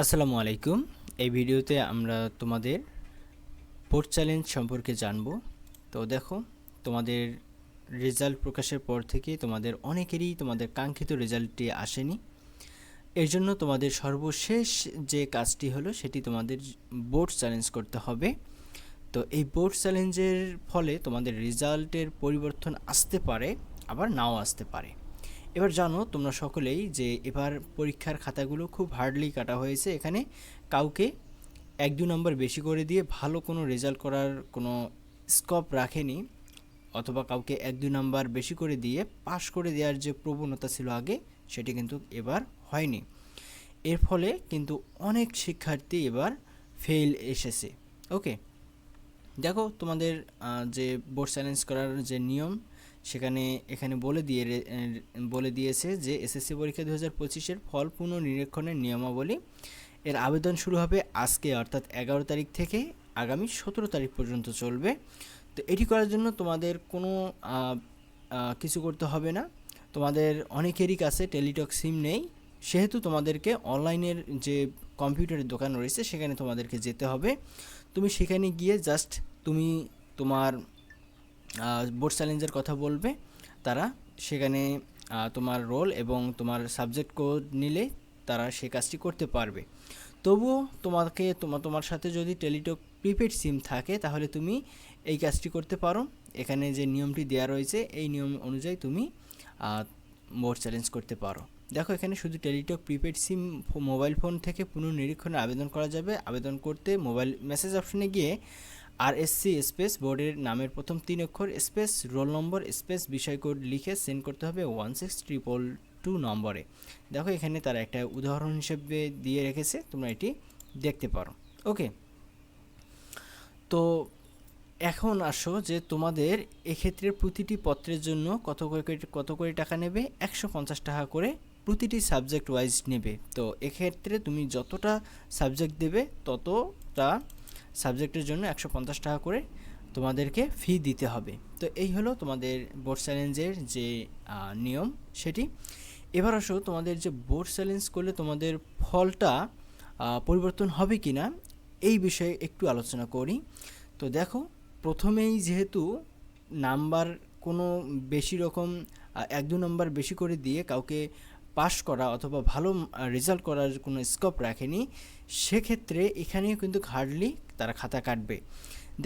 আসসালামু আলাইকুম। এই ভিডিওতে আমরা তোমাদের বোর্ড চ্যালেঞ্জ সম্পর্কে জানব। তো দেখো, তোমাদের রেজাল্ট প্রকাশের পর থেকে তোমাদের অনেকেরই তোমাদের কাঙ্ক্ষিত রেজাল্টটি আসেনি। এর জন্য তোমাদের সর্বশেষ যে কাজটি হলো, সেটি তোমাদের বোর্ড চ্যালেঞ্জ করতে হবে। তো এই বোর্ড চ্যালেঞ্জের ফলে তোমাদের রেজাল্টের পরিবর্তন আসতে পারে, আবার নাও আসতে পারে। এবার জানো তোমরা সকলেই যে এবার পরীক্ষার খাতাগুলো খুব হার্ডলি কাটা হয়েছে। এখানে কাউকে এক দু নম্বর বেশি করে দিয়ে ভালো কোনো রেজাল্ট করার কোনো স্কোপ রাখেনি, অথবা কাউকে এক দুই নাম্বার বেশি করে দিয়ে পাশ করে দেওয়ার যে প্রবণতা ছিল আগে, সেটি কিন্তু এবার হয়নি। এর ফলে কিন্তু অনেক শিক্ষার্থী এবার ফেল এসেছে। ওকে দেখো তোমাদের যে বোর্ড চ্যালেঞ্জ করার যে নিয়ম সেখানে, এখানে বলে দিয়ে বলে দিয়েছে যে এসএসসি পরীক্ষা দু হাজার পঁচিশের ফল পুনঃনিরীক্ষণের নিয়মাবলী। এর আবেদন শুরু হবে আজকে, অর্থাৎ এগারো তারিখ থেকে আগামী সতেরো তারিখ পর্যন্ত চলবে। তো এটি করার জন্য তোমাদের কোনো কিছু করতে হবে না। তোমাদের অনেকেরই কাছে টেলিটক সিম নেই। সেহেতু তোমাদেরকে অনলাইনের যে কম্পিউটারের দোকান রয়েছে, সেখানে তোমাদেরকে যেতে হবে। তুমি সেখানে গিয়ে জাস্ট তুমি তোমার বোর্ড চ্যালেঞ্জের কথা বলবে। তারা সেখানে তোমার রোল এবং তোমার সাবজেক্ট কোড নিলে তারা সে কাজটি করতে পারবে। তবুও তোমাকে তোমার তোমার সাথে যদি টেলিটক প্রিপেড সিম থাকে, তাহলে তুমি এই কাজটি করতে পারো। এখানে যে নিয়মটি দেওয়া রয়েছে, এই নিয়ম অনুযায়ী তুমি বোর্ড চ্যালেঞ্জ করতে পারো। দেখো, এখানে শুধু Teletalk prepaid SIM mobile phone থেকে পুনর্নিরীক্ষণে আবেদন করা যাবে। আবেদন করতে মোবাইল মেসেজ অপশনে গিয়ে আর এসসি স্পেস বোর্ডের নামের প্রথম তিন অক্ষর স্পেস, রোল নম্বর, স্পেস বিষয় কোড লিখে সেন্ড করতে হবে ওয়ান সিক্স ট্রিপল টু নম্বরে। দেখো এখানে তারা একটা উদাহরণ হিসেবে দিয়ে রেখেছে, তোমরা এটি দেখতে পারো। ওকে। তো এখন আসো যে তোমাদের এক্ষেত্রে প্রতিটি পত্রের জন্য কত করে কত করে টাকা নেবে? একশো পঞ্চাশ টাকা করে প্রতিটি সাবজেক্ট ওয়াইজ নেবে। তো এক্ষেত্রে তুমি যতটা সাবজেক্ট দেবে, ততটা সাবজেক্টের জন্য একশো পঞ্চাশ টাকা করে তোমাদেরকে ফি দিতে হবে। তো এই হলো তোমাদের বোর্ড চ্যালেঞ্জের যে নিয়ম সেটি। এবার আসো তোমাদের যে বোর্ড চ্যালেঞ্জ করলে তোমাদের ফলটা পরিবর্তন হবে কি না এই বিষয়ে একটু আলোচনা করি। তো দেখো, প্রথমেই যেহেতু নাম্বার কোনো বেশি রকম এক দু নম্বর বেশি করে দিয়ে কাউকে পাশ করা অথবা ভালো রেজাল্ট করার কোনো স্কোপ রাখেনি, সেক্ষেত্রে এখানেও কিন্তু হার্ডলি তারা খাতা কাটবে।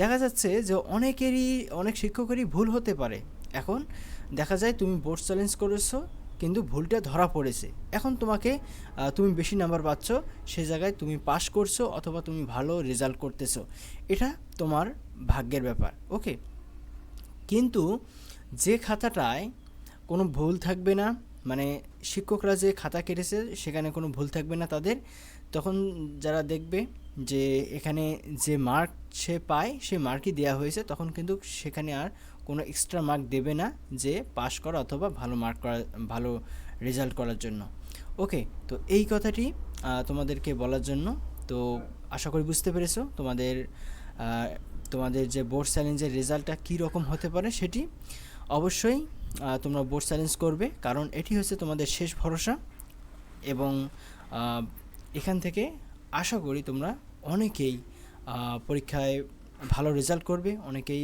দেখা যাচ্ছে যে অনেকেরই, অনেক শিক্ষকেরই ভুল হতে পারে। এখন দেখা যায় তুমি বোর্ড চ্যালেঞ্জ করেছ, কিন্তু ভুলটা ধরা পড়েছে। এখন তোমাকে তুমি বেশি নাম্বার পাচ্ছ, সে জায়গায় তুমি পাস করছ অথবা তুমি ভালো রেজাল্ট করতেছো। এটা তোমার ভাগ্যের ব্যাপার ওকে কিন্তু যে খাতাটায় কোনো ভুল থাকবে না মানে শিক্ষকরা যে খাতা কেটেছে, সেখানে কোনো ভুল থাকবে না তাদের। তখন যারা দেখবে যে এখানে যে মার্ক সে পায় সে মার্কই দেওয়া হয়েছে, তখন কিন্তু সেখানে আর কোনো এক্সট্রা মার্ক দেবে না যে পাস করা অথবা ভালো মার্ক করা, ভালো রেজাল্ট করার জন্য। ওকে তো এই কথাটি তোমাদেরকে বলার জন্য। তো আশা করি বুঝতে পেরেছ তোমাদের তোমাদের যে বোর্ড চ্যালেঞ্জের রেজাল্টটা কী রকম হতে পারে সেটি। অবশ্যই তোমরা বোর্ড চ্যালেঞ্জ করবে। কারণ এটি হচ্ছে তোমাদের শেষ ভরসা এবং এখান থেকে আশা করি তোমরা অনেকেই পরীক্ষায় ভালো রেজাল্ট করবে, অনেকেই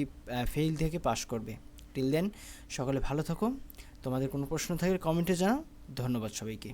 ফেল থেকে পাশ করবে। টিল দেন সকলে ভালো থাকো। তোমাদের কোনো প্রশ্ন থাকলে কমেন্টে জানাও। ধন্যবাদ সবাইকে।